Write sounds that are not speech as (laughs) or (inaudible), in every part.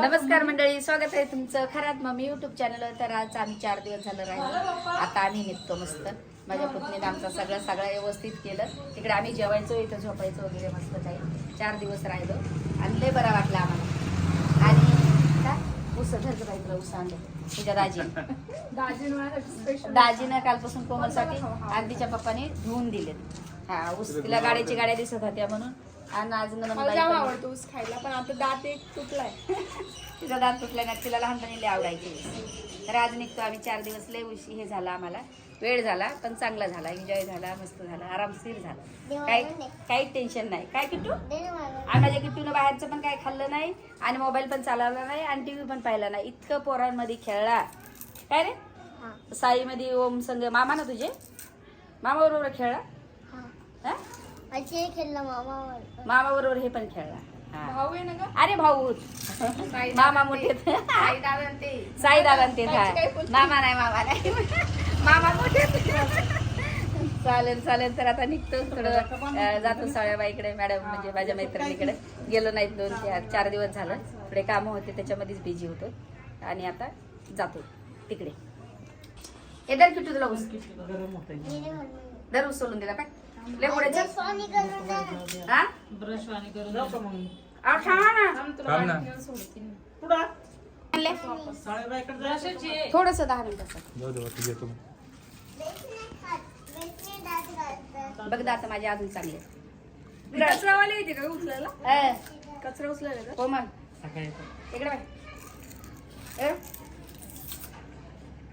नमस्कार मंडळी स्वागत आहे तुमचं खऱ्यात मम्मी युट्यूब चॅनल तर आज आम्ही चार दिवस झालं राहिलो. आता आम्ही निघतो मस्त. माझ्या पत्नीनं आमचं सगळं सगळं व्यवस्थित केलं. तिकडे आम्ही जेवायचो इथं झोपायचो वगैरे मस्त काही. चार दिवस राहिलो. आणि लय बरा वाटला आम्हाला. आणि काय? उस धरचं पाहिजे उस आणलं. तुझ्या दाजी. दाजीनं कालपासून कोमलसाठी आणि पप्पाने धुवून दिलेत. हा ऊस तिला गाड्याची गाड्या दिसत होत्या म्हणून. आणि आज मला जाम आवडतो ऊस खायला पण आता दात एक तुटलाय. तिचा दात तुटला ना तिला लहानपणी लय आवडायची तर आज निघतो आम्ही चार दिवस लय उशी हे झाला आम्हाला. वेळ झाला पण चांगला झाला एन्जॉय झाला मस्त झाला आरामशीर झाला. काही काही टेन्शन नाही. काय किट्टू? आणि माझ्या किट्टूनं बाहेरचं पण काय खाल्लं नाही आणि मोबाईल पण चालवला नाही आणि टीव्ही पण पाहिला नाही. इतकं पोरांमध्ये खेळला काय रे? साईमध्ये ओम संग मामा ना तुझे? मामा बरोबर खेळला हा? खेळला मामा बरोबर हे पण खेळला. हा. भाऊ आहे ना ग? अरे भाऊ. मामा मोठे ते. साई दादा आणि ते. साई दादा ते त्याची काही बोलतो. मामा नाही मामा नाही. मामा मोठे चालेल चालेल. तर आता निघतो. थोडं अं, जातो साळ्याबाईकडे मॅडम म्हणजे माझ्या मैत्रिणीकडे. गेलो नाहीत दोन चार चार दिवस झालं. थोडे कामं होते त्याच्यामध्येच बिझी होतो. आणि आता जातो तिकडे. हे दर किटू तुला ऊस दर सोडून दिला काय लय पुढे चल. हा? अहो, थांबा ना. थांब ना. ब्रशाची थोडंसं दहा मिनिटाचं जाऊ दे बाकी घेतो मी. बघ दात माझे अजून चांगले ती कचरावाली येते का उचलायला? अं, कचरा उचलायला का? कोमल सकाळी इकडे बाय ए,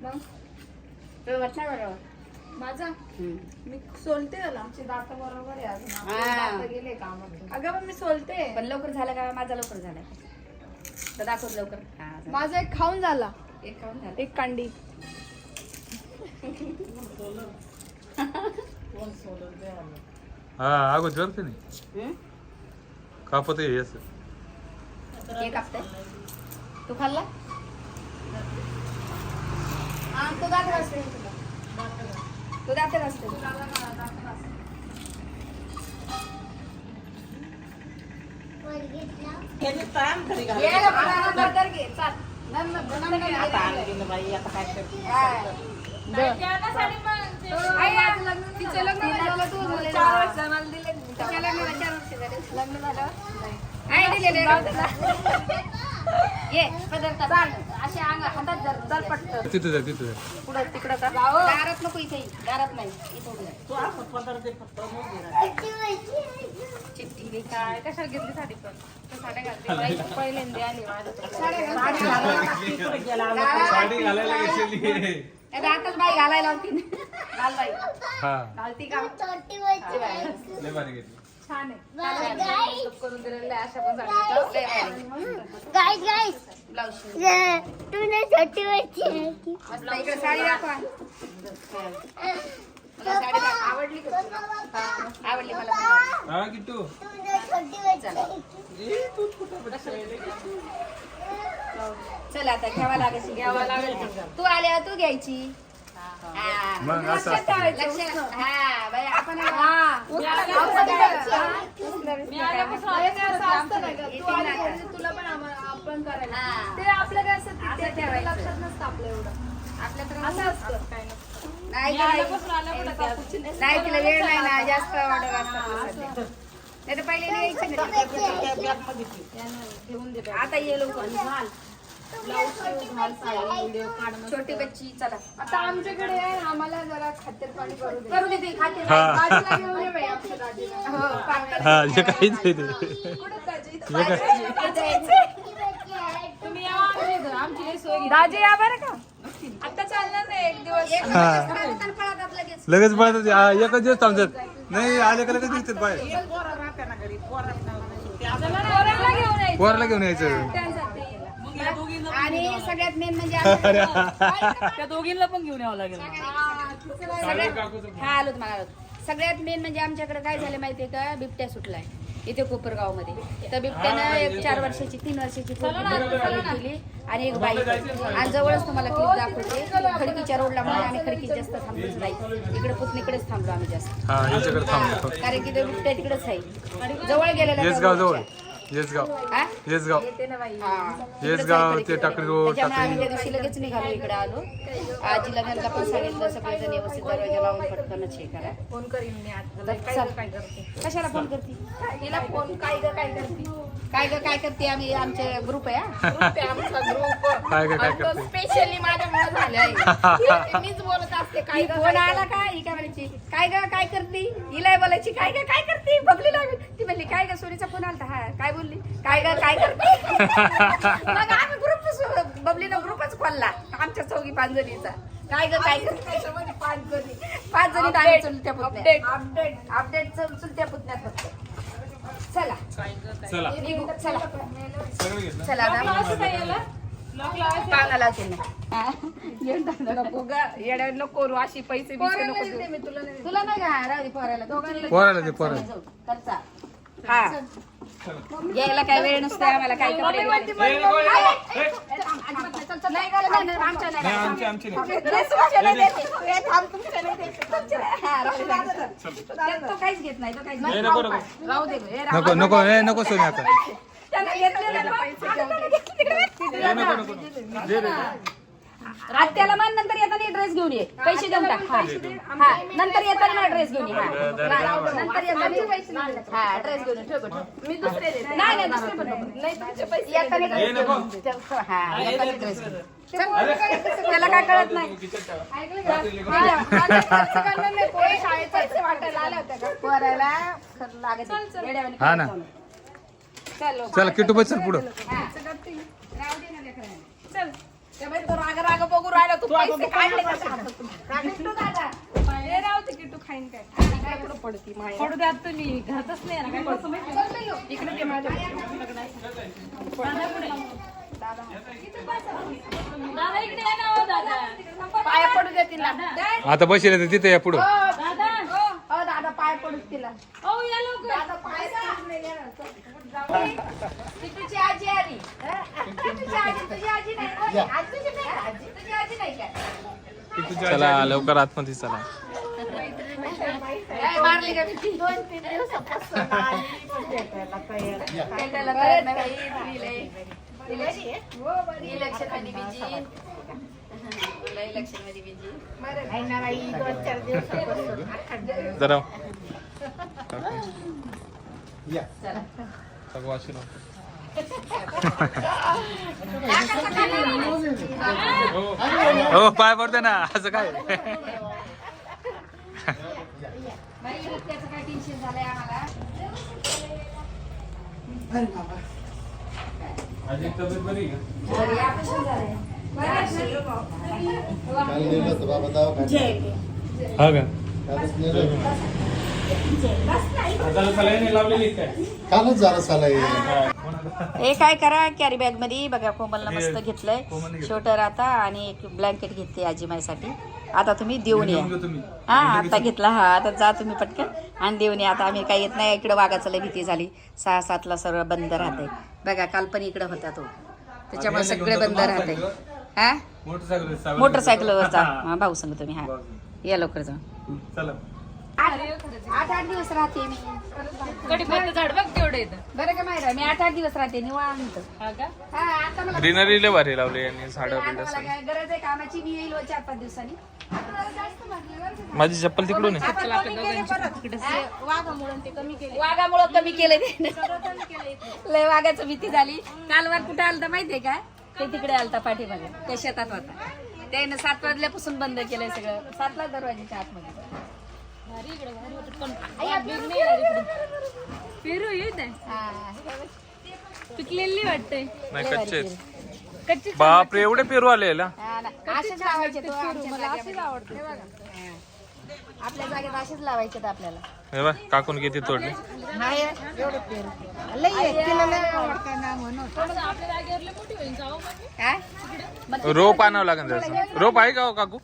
मग? व्यवस्थित नाही बरोबर माझा. मी सोलते त्याला. आमचे दात बरोबर आहे अजून. आपले हा. दात गेले कामात अगं पण मी सोलते. पण लवकर झालं का? माझा लवकर झाला. तर दाखव लवकर. हा झालं. माझा एक खाऊन झाला. एक खाऊन झालं. एक कांडी. हा का नाही. हम्म? कापत आहे असं. तू खाल्ला? हा तो दात घासते. तो दात. हा. तिचं लग्न झालं, ये पदार्थ चाल. असे अंग हातात धर धर पटकन. तिथं जा तिथं जा. पुढं तिकडं का? नको इथे नाही. इथं? चिठ्ठी काय? कशाला घेतली साडी पण? त्या साड्या घालते बाई पहिल्यांदा आली माझ्या साडी घालायला आताच बाई घालायला होती. घाल बाई. हा. घालती का. लय भारी घेतली. छान आहे. करून दिलेले अशा पण. ब्लाऊज छोटी इकडे साडी दाखवा. साडी दाखवा. आवडली का तुला? हा, आवडली मला पण. हा किट्टू. तू? चल आता घ्यावा लागेल घ्यावा लागेल. तू आल्यावर तू घ्यायची. हा. मग असं असतं. हा तुला पण आपण करायला हा. ते आपलं काय असतं ते- असं ते ठेवायचं. लक्षात नसतं आपलं एवढं असं असतं नाही तिला वेळ नाही ना जास्त ऑर्डर असतात सध्या. नाही तर पहिले नाही यायची ना ती. घेऊन दे आता ये लवकर छोटी बच्ची चला. आता आमच्याकडे आहे आम्हाला जरा खाद्य पाणी करू दे. करू खाते हा. दाजीला घेऊन ये बाई आमच्या दाजीला हो पावडर. हा हे काहीच नाही ते कुठं दाजी? हे काय तुम्ही या. आमच्या इथं, आमची लई सोय दाजी या बरं का? आता चालणार नाही एक दिवस. एक हा. दिवस राहतात आणि पळतात लगेच. हा, एकच दिवस थांबतात. नाही आले का लगेच दिसतात बाहेर. पोरांना घेऊन यायचं. पोराला घेऊन यायचं. आणि सगळ्यात मेन म्हणजे त्या दोघींना पण घेऊन यावं लागेल. सगळ्यात हा आलो मला आलो सगळ्यात मेन म्हणजे आमच्याकडे काय झालं माहितीये का? बिबट्या सुटलाय. इथे कोपरगावमध्ये तर बिबट्यानं एक चार वर्षाची तीन वर्षाची पोरगी केली आणि एक बाई. आणि जवळच तुम्हाला क्लिप दाखवते. खडकीच्या रोडला म्हणून आम्ही खडकीत जास्त थांबलोच नाही. इकडे पुतणीकडेच थांबलो आम्ही जास्त. हा यांच्याकडे थांबलो. कारण की ते बिबट्या तिकडेच आहे. जवळ गेलेला येसगाव त्या जवळ. रोडच्या. येसगाव? येसगाव. येसगाव ते टाकळी रोड आम्ही त्या दिवशी लगेच निघालो इकडे आलो. आजीला त्यांना पण सांगितलं सगळेजण व्यवस्थित दरवाजा लावून पटकनच हे करा. फोन करीन मी आता. तर काय चल. काय करते? कशाला फोन करते? तिला फोन काय ग काय करते? काय ग काय करते? आम्ही आमचे ग्रुप आहे. ग्रुप आहे आमचा ग्रुप. काय काय काय करते? स्पेशली माझ्यामुळे झाले आहे मीच बोलत असते काय ही ग, फोन काय आला का ही काय म्हणायची? काय ग काय करते? हिला बोलायची काय ग काय करते? लागली. ती म्हणली काय ग सोनीचा फोन आलता हा काय बोलली? काय ग काय करते? (laughs) मग आम्ही ग्रुप बबलीनं ग्रुपच खोलला आमच्या चौघी पाच जणीचा. काय ग काय करते? त्याच्यामध्ये पाच जणी. पाच जणी. आम्ही चुलत्या पुतण्या. Update. अपडेट अपडेट चुलत्या पुतण्यात फक्त. चला. चला. चला. चला आता ग येड्या नको करू अशी पैसे तुला नाही तुला नाही का? राहू दे पोरायला दोघांना पोरायला दे पोरायला. हा. यायला काय वेळ नसते आम्हाला काय. हा, तो काहीच घेत नाही तो काहीच नको नको नाही. राहू दे ए, राहू नको नको ए, नको सोनी आता. त्यानं घेतलेलं. आत्याला मान नंतर येताना ड्रेस घेऊन ये. पैसे देऊन टाक. हा. हा. नंतर येताना मला ड्रेस घेऊन ये. हा. नंतर येताना हा ड्रेस घेऊन ये. ठेव ठेव मी दुसरे देते. नाही नाही दुसरे पण नको. नाही तुमचे पैसे येताना dress घेऊन ये. ठेव, हा येताना ड्रेस घेऊन. ये. चल. त्याला काय कळत नाही. खरं लागत. येड्यावानी हा ना. चल चल किटू बस चल पुढं. हा. चल. त्या बाई तो राग राग बघू राहिला तू पैसे काढले कशा हातातून? रागिष्टू दादा. हे राहू दे की तू खाईन काय. काय कुठं पडती माया? पडू द्या तुम्ही घरातच नाही ना काय करतो माहिती इकडे ते माझ्या दादा इकडे या ना हो दादा. पाया पडू द्या तिला. आता बसेल तिथे या पुढं. दादा. हो दादा पाय पडू तिला. हो या लवकर. दादा पाय नाही देणार. चला लवकर आतमध्ये चला. जरा. हो पाय पडते ना असं काय? हा का? कालच झालं साला हे काय करा कॅरी बॅगमध्ये बघा कोमलनं हे मस्त घेतलंय. घेतलं. शोटर आता आणि एक ब्लँकेट घेतली आजीमाईसाठी आता तुम्ही देऊन या. हा आता घेतला. हा आता जा तुम्ही पटकन आणि देऊन या. आता आम्ही काही येत नाही. इकडे वाघाचं लय भीती झाली. सहा सातला सर्व बंद राहते बघा काल पण इकडे होता तो. त्याच्यामुळे सगळे बंद राहते हा? मोटरसायकल मोटरसायकलवर जा. (laughs) हा, भाऊ सांग तुम्ही हा. या लवकर जा. चला. आठ आठ दिवस राहते मी. कडीपत्ता झाड बघ तेवढं येतं बरं का माहिती मी आठ आठ दिवस राहते निवांत. हा का? हा आता मला ग्रीनरी लय भारी लावली यांनी झाडं आता बिडं मला सगळी. काय गरज आहे कामाची मी येईल व चार पाच दिवसांनी. माझी चप्पल तिकडून आहे. वाघामुळं कमी केलं. ते. लय वाघाचं भीती झाली. काल वाघ कुठे आलता माहितीये का? ते तिकडे आलता पाठीमागे. त्या शेतात होता. त्यानं सात वाजल्यापासून बंद केलंय सगळं. सातला दरवाजेच्या आतमध्ये. पेरू येत आहे हा. पिकलेली वाटते. नाही कच्चे आहेत. कच्ची बापरे एवढे पेरू आले याला. हा ना. असेच लावायचे तो आमच्या जागेमध्ये. हा. आपल्या जागेत असेच लावायचे आपल्याला. हे बघ काकून किती तोडले मग. रोप आणावं लागेल त्याचं रोप आहे का हो काकू?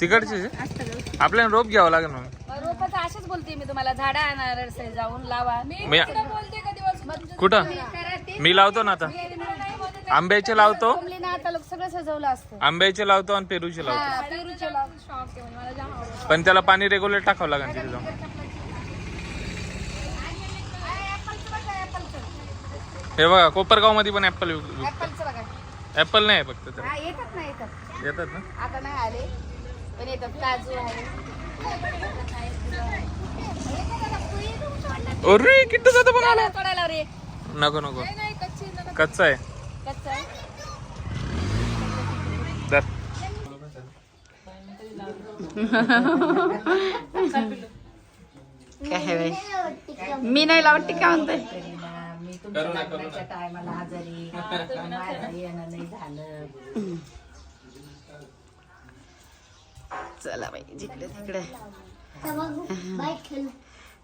तिकडचे असतं आपल्याला रोप घ्यावं लागेल मग. रोपाचं असेच बोलते मी तुम्हाला झाडा आणणार जाऊन लावा. कुठ? मी- लावतो ना आता. आंब्याचे लावतो. आंब्याचे लावतो आणि पेरूचे लावतो. पण त्याला पाणी रेग्युलर टाकावं लागेल तिथे जाऊन. हे बघा कोपरगावमध्ये पण ऍपल ऍपलचं ऍपल नाही फक्त तर. हा येतात ना येतात. येतात ना? आता नाही आले. पण येतात काजू आहे. अरे किट्टू जातो पण आला? तोडायला रे. नको नको. कच्चा आहे कच्चा आहे. काय मी नाही लावत काय तुमच्या लग्नाच्या टायमाला आजारी माझं येणं नाही झालं. चला बाई जिकडे तिकडे.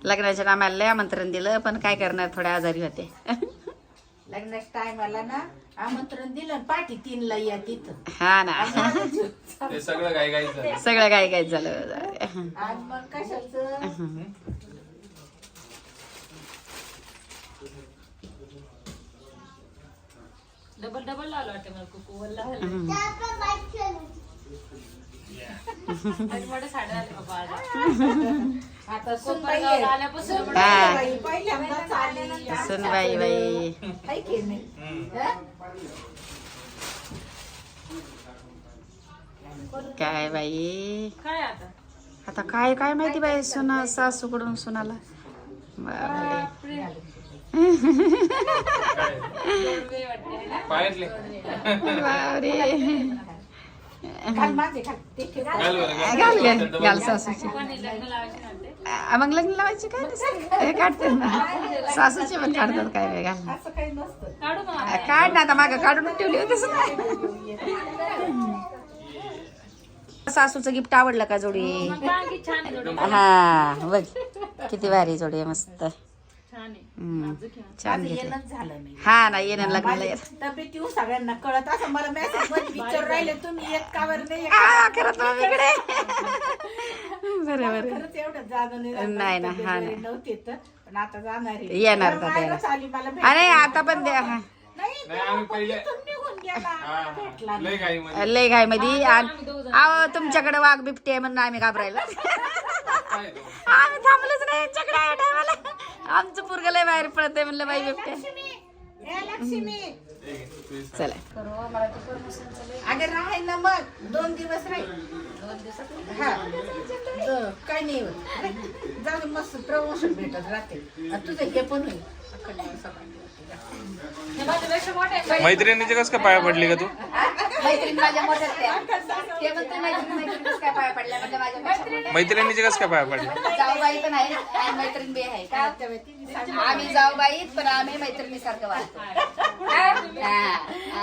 लग्नाच्या नामाला लय आमंत्रण दिलं पण काय करणार थोड्या आजारी होते. लग्नाच्या टायमाला ना आमंत्रण दिलं पाठी तीनला या तिथं. हा ना. सगळं काही काही झालं. सगळं काय काय झालं. आणि मग कशाचं? डबल डबल लावलं वाटतं मला कुकू वल्ला (laughs) आणि मोठे साड्या आले बाबा आज. (laughs) आता सुनबाई कोपरगावला आहे. आल्यापासून हा. बाई पहिल्यांदाच आली. सुन बाई. नाही? हं? काय बाई? काय आता? आता काय काय माहिती बाई सुना सासूकडून सुनाला. बापरे. पायातले. घाल सासूची. मग लग्न लावायची काय. हे काढते ना. सासूचे पण काढतात काय वेळ घाल असं काही नसतं काढू ना आता मागं काढून ठेवली होती सासूचं गिफ्ट आवडलं का जोडी? हा बघ. किती भारी जोडी आहे मस्त. छान घेतलं. झालं नाही हा ना येणं लग्नाला माझी येत. तब्येत येऊ सगळ्यांना कळत असं मला मेसेजमध्ये विचार राहिले तुम्ही येत का बरं नाही येत? आ, खरंच मग इकडे. (laughs) बरोबर खरंच एवढं जाणं नाही झालं. नाही ना, तब्येत हा वगैरे ना. नव्हती तर. पण आता जाणार आहे. येणार तर तर मायरच त्याला. आली मला भेटायला. अरे आता पण द्या हा. नाही नाही, आम्ही पहिले इथून निघून गेला. भेटला लय घाई मध्ये लय घाई मध्ये आव तुमच्याकडे वाघ बिबटे आहे म्हणून आम्ही घाबरायला. आम्ही थांबलोच नाही यांच्याकडे या आमचं पोरग लय बाहेर पडतंय म्हणलं बाई बिबटे चला. अगं राहाय ना मग. दोन दिवस राहील दोन दिवसात हा. द- काय नाही होत. अरे, जाऊ दे, मस्त प्रमोशन भेटत राहते. तुझं हे पण होईल. मैत्रिणीचे कस काय पाया पडली का तू? मैत्रीण मैत्रीण मैत्रीण म्हणजे मैत्रिणीचे कस काय पाया पडली? जाऊबाई पण आहे आणि मैत्रीण बी आहे. आम्ही पण आम्ही मैत्रिणीसारखं वागतो.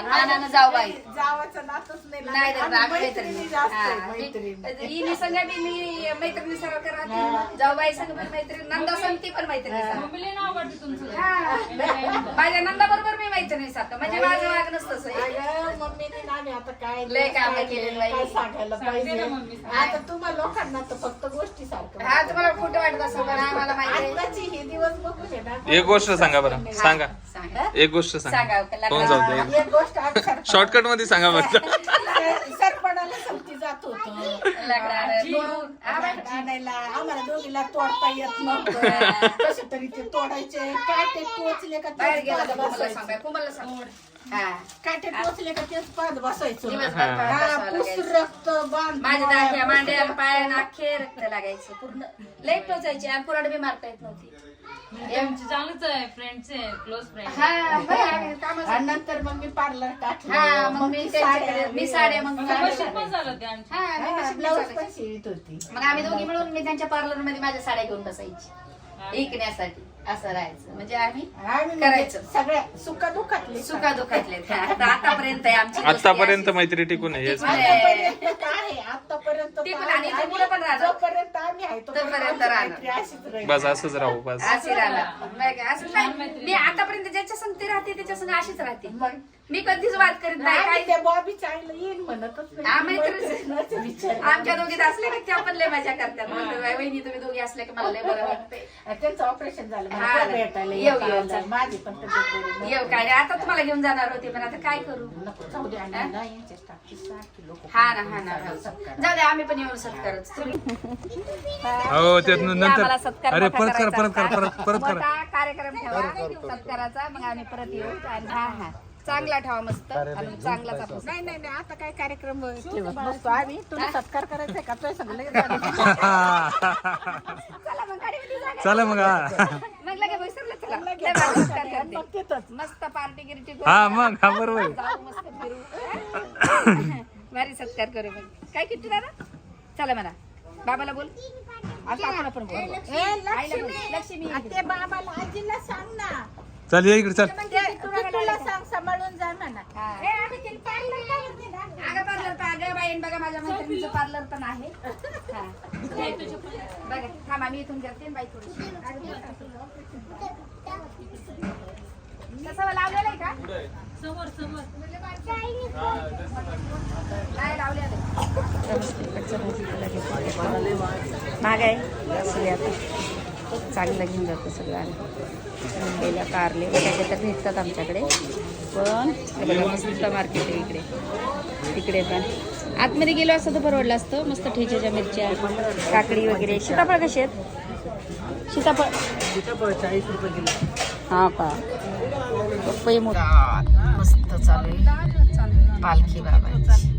नानानं जाऊबाई. नाही मैत्रिणी. मैत्रिणी. मैत्रिणी. संग बी मी मैत्रिणी सारखं राहते. जाऊबाई संग पण मैत्रीण नंदा संग ती पण मैत्रिणी सारखं. नाव तुमचं. हा. माझ्या नंदा बरोबर मी मैत्रिणी सारखं. म्हणजे माझं वागणंच तसं आहे. अगं, मम्मीने ना आम्ही आता काय लय कामं केलेली बाई. काय सांगायला पाहिजे ना मम्मी, आता तुम्हा लोकांना तर फक्त गोष्टी सारखं हा तुम्हाला खोटं वाटत असं पण आम्हाला माहिती आहे. हे दिवस बघून आहे ना एक गोष्ट सांगा बरं. सांगा. सांगा. एक गोष्ट सांगा. सांगा लग्न- होऊन जाऊ दे. एक गोष्ट शॉर्टकटमध्ये सांगा बरं सरपणाला संगती जात होतो लग्नाला तोडून हा, बाई. आणायला आम्हाला दोघीला तोडता येत नव्हतं. कसं तरी ते तोडायचे. काटे टोचले का बाहेर गेला तर सांग. हा. काटे टोचले का तेच पाहत बसायचं. दिवसभर हा, बसावं पुस लागायचं. रक्त बांध माझ्या दाख्या मांड्या पायानं अख्खे रक्त लागायचं पूर्ण. लई टोचायची आणि कुराड बी मारता येत नव्हती. आमचे चांगलेच आहे फ्रेंड्स आहे क्लोज फ्रेंड हा बरं, आणि नंतर मग मी पार्लर टाकलं. हा मग मी त्यांच्याकडे मी साड्या मग कमर्शियल पण झालं ते आमचे. हा मी मशीन ब्लाऊज चालवायची. पण शिवत होती. मग आम्ही दोघी मिळून मी त्यांच्या पार्लरमध्ये माझ्या साड्या घेऊन बसायची. विकण्यासाठी असं राहायचं म्हणजे आम्ही आम्ही करायचं. म्हणजे सगळ्या सुख दुःखातले सुखा दुखातले आता आतापर्यंत आहे आमची आतापर्यंत. मैत्री टिकून आहे हेच आतापर्यंत काय आहे आतापर्यंत ते पण तर आणि आम्ही- पुढं पण राहणार. जोपर्यंत आम्ही आहे तोपर्यंत आमची राहणार. मैत्री अशीच राहील. बस असंच राहू बस अशी राहणार नाही का? असं नाही मी आतापर्यंत ज्याच्या संग ते राहते त्याच्या संग अशीच राहते मग मी कधीच वाद करीत नाही नाही, काय? ते बॉबी चांगलं येईन म्हणतच नाही. (laughs) विचार. आमच्या दोघीत असल्या की त्या पण लय मजा करतात? म्हणतात, "बाई, वहिनी तुम्ही दोघी असल्या की मला लय बरं वाटतंय. (laughs) त्यांचं ऑपरेशन झालं हा, मला भेटायला येऊ, येता येऊ, आलं. चल. माझी पण तब्येत बरी नव्हती. येऊ काय आता तुम्हाला घेऊन जाणार होते पण आता काय करू? नको जाऊ दे आणि ना यांच्या टाकी सारखी लोकं हा ना हा ना. जाऊ दे आम्ही पण येऊन सत्कारच हो. त्यात आम्हाला नंतर सत्कार अरे मोठा परत कर करायचा परत कर. परत परत कर. मोठा कार्यक्रम ठेवा. सत्काराचा मग आम्ही परत येऊ. आणि हा हा. चांगला ठेवा मस्त. आणि चांगलाच आपण नाही नाही नाही आता काय कार्यक्रम ठेवत नसतो आम्ही. तुला सत्कार करायचा का? तुला सगळं चला मग गाडीमध्ये. चला मग हा. मग लगे विसरलं चला लय भारी सत्कार करते. मग तिथंच. मस्त पार्टी गिरटी करू. हा मग हा बरोबर. आहे. जाऊ मस्त फिरू. भारी सत्कार करू मग. काय किती दादा? चला म्हणा. बाबाला बोल. आता आपण पण बोल. आईला बोल. लक्ष्मी. ते बाबाला आजीला सांग ना. चल ये इकडे चल. ते तुला सांग सांभाळून जा म्हणा. हा. पार्लर तर अगं बाईन बघा माझ्या मैत्रिणीचं पार्लर पण आहे. हा. बघा थांबा मी इथून करते बाई थोडीशी. कसं लावलेलं आहे का? समोर समोर नाही लावलेलं महाग आहे. असू आता. चांगलं घेऊन जातं सगळं आणि गेल्या कारले त्याच्या तर भेटतात आमच्याकडे. पण मस्त मार्केट आहे इकडे. तिकडे पण. आतमध्ये गेलो असतं तर परवडलं असतं. मस्त ठेच्याच्या मिरच्या काकडी वगैरे. सीताफळ कशी आहेत? सीताफळ. सीताफळ चाळीस रुपये किलो हा का? पपई मोठा मस्त चालू आहे. पालखी बाबांची.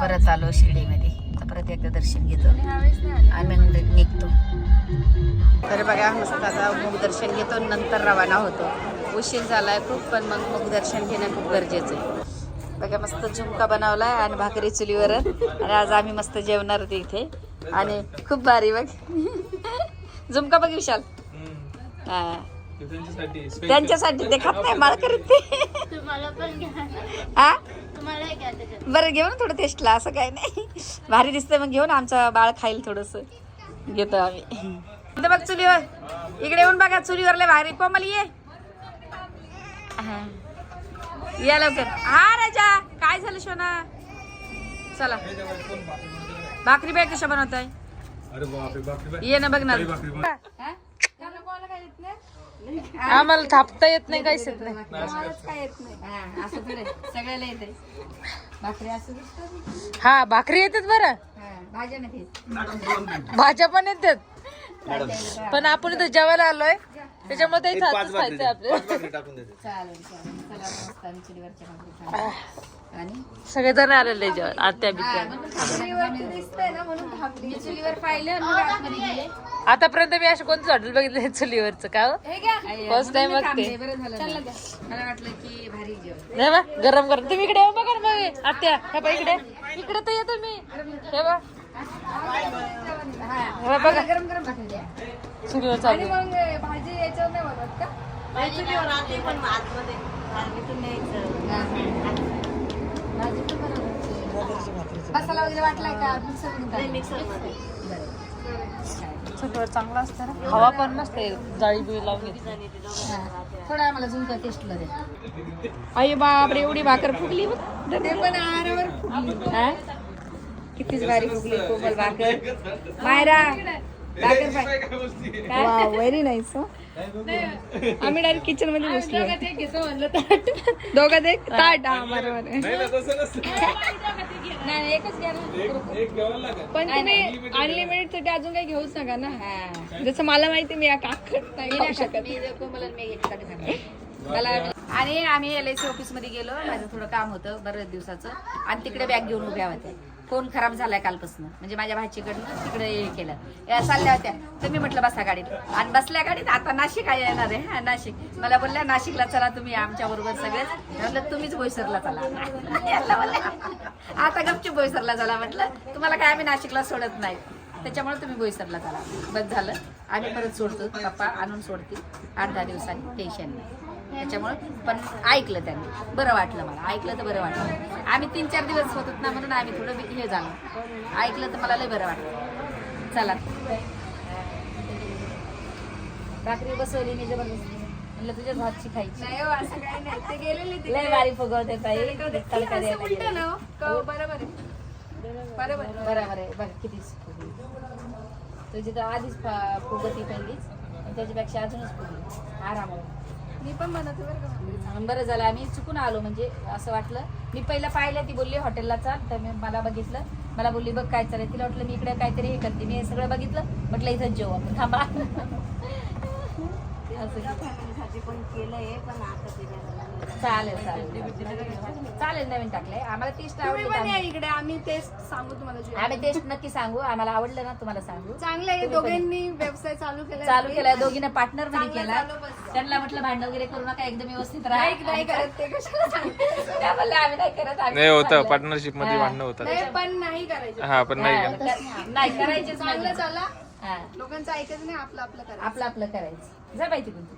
परत आलो शिर्डीमध्ये. परत एकदा दर्शन घेतो. आम्ही निघतो. तर बघा मस्त आता मुख दर्शन घेतो नंतर रवाना होतो. उशीर झालाय खूप पण मग मुख दर्शन घेणं खूप गरजेचं आहे. बघा मस्त झुमका बनवलाय आणि भाकरी चुलीवर. आणि आज आम्ही मस्त जेवणार होते इथे. आणि खूप भारी बघ. झुमका बघ विशाल. हा. त्यांच्यासाठी ते खात नाही मला करीत ते. हा बरं घेऊ ना थोडं टेस्टला असं काय नाही. भारी दिसतंय मग घेऊ ना आमचं बाळ खाईल थोडस. घेतो आम्ही. इथं बघ चुलीवर. इकडे येऊन बघा चुलीवर लय भारी कोमल ये. हा. या लवकर. हा राजा काय झालं शोना? चला. भाकरी बाय कशा बनवत आहे ये ना बघ ना? आम्हाला थापता येत नाही काहीच येत नाही. मलाच काय येत नाही. हा, असं थोडं सगळ्याला येते भाकरी असं दिसतं हा भाकरी येतात बरं. हा, भाज्या नाही येत. भाज्या पण येतात. पण आपण इथं जेवायला आलोय. त्याच्यामुळे ते खायचंय आपल्याला चालेल चालेल. चला मस्त आम्ही चुलीवरच्या भाकरी. खाऊ. आणि? सगळेजण आलेले जेवण आत्या बित्या. चुलीवर आतमध्ये. आतापर्यंत मी असं कोणतं हॉटेल बघितलं चुलीवरचं का हो? आई, First time म्हणून मी बघते. थांबले. बरं झालं ना. मला वाटलं की भारी जेवण. नाही बा गरम गरम तुम्ही इकडे येऊ बघा ना मग. आत्या हे बघा इकडे. इकडे तर येतो मी. हे बघा. हे. बघा. गरम गरम चुलीवर चालू मग भाजी याच्यावर नाही बनवत का? भाजी पण बनवते. मसाला वगैरे वाटलाय का? मिक्सर चांगलं असतं ना? हवा पण नसते जाळी बिळी लावून घेतली. थोडं आम्हाला झुणका टेस्टला दे. अरे बापरे एवढी भाकर फुगली. ते पण आरावर फुगली? कितीच भारी फुगली कोमल भाकर. मायरा. (laughs) काय व्हेरी नाईस आम्ही डायरेक्ट किचन (laughs) मध्ये बसलो दोघं एक ताट हा, बरोबर. नाही नाही, एकच घ्या ना. पण तुम्ही अनलिमिटेडसाठी अजून काही घेऊच नका ना. जसं मला माहिती मी या काकड नाही शकत. आणि मी एकसाठी खाणार. मला आणि आम्ही एल आय सी ऑफिसमध्ये गेलो. माझं थोडं काम होतं बरेच दिवसाचं. आणि तिकडे बॅग घेऊन उभ्या होत्या. फोन खराब झालाय कालपासून? म्हणजे माझ्या भाचीकडनं तिकडे हे केलं. या चालल्या होत्या. तर मी म्हटलं बसा गाडीत. आणि बसल्या गाडीत आता नाशिक आहे येणार आहे. हा नाशिक. मला बोलल्या नाशिकला चला तुम्ही आमच्या बरोबर सगळेच. म्हटलं तुम्हीच बोईसरला चला. (laughs) आता गपची बोईसरला चला. म्हटलं तुम्हाला काय आम्ही नाशिकला सोडत नाही. त्याच्यामुळे तुम्ही बोईसरला चला. बस झालं. आम्ही परत सोडतो. पप्पा आणून सोडतील. आठ दहा दिवसांनी. टेन्शन नाही. त्याच्यामुळे पण ऐकलं त्यांनी. बरं वाटलं मला. ऐकलं तर बरं वाटलं. आम्ही तीन चार दिवस होत ना म्हणून आम्ही थोडं हे झालं. ऐकलं तर मला लय बरं वाटलं. चला. भाकरी बसवली मी जबरदस्ती. म्हटलं तुझ्याच हातची खायची. नाही हो. लय बारी फुगवते ताई. हो. का बरोबर आहे. बरोबर आहे. बरोबर आहे बघ किती फुगली. तुझी तर आधीच फा- फुगती पहिलीच. त्याच्यापेक्षा अजूनच फुगली. आरामावर मी पण म्हणत बरं का बरं झालं. आम्ही चुकून आलो म्हणजे असं वाटलं. मी पहिलं पाहिलं ती बोलली हॉटेलला चाल. तर मी मला बघितलं. मला बोलली बघ काय चालेल तिला वाटलं मी इकडे काहीतरी हे करते. मी हे सगळं बघितलं. म्हटलं इथं जेव. आपण थांबा. (laughs) असं. फॅमिलीसाठी पण केलंय पण आता ते चालेल चालेल. चालेल नवीन टाकलंय. आम्हाला टेस्ट तुम्ही पण या आवडली इकडे आम्ही टेस्ट सांगू तुम्हाला जेवण. आम्ही टेस्ट नक्की सांगू. आम्हाला आवडलं ना तुम्हाला सांगू. चांगलं आहे तुम्ही पण- दोघांनी व्यवसाय चालू केला चालू केलाय दोघींना पार्टनरमध्ये चांगलं केला. चालू बस. त्यांना म्हटलं भांडण वगैरे करू नका एकदम व्यवस्थित राहा. नाही नाही करत ते कशाला सांगते त्या म्हणल्या, आम्ही नाही करत आम्ही नाही होतं चांगलं. पार्टनरशिपमध्ये हा. भांडणं होतात. नाही पण नाही करायचं. हा पण नाही हा, का कर- नाही करायचेच चांगलं चला. हा. लोकांचं ऐकायचं नाही आपलं आपलं करायचं. आपलं आपलं करायचं. जा माहिती कोणती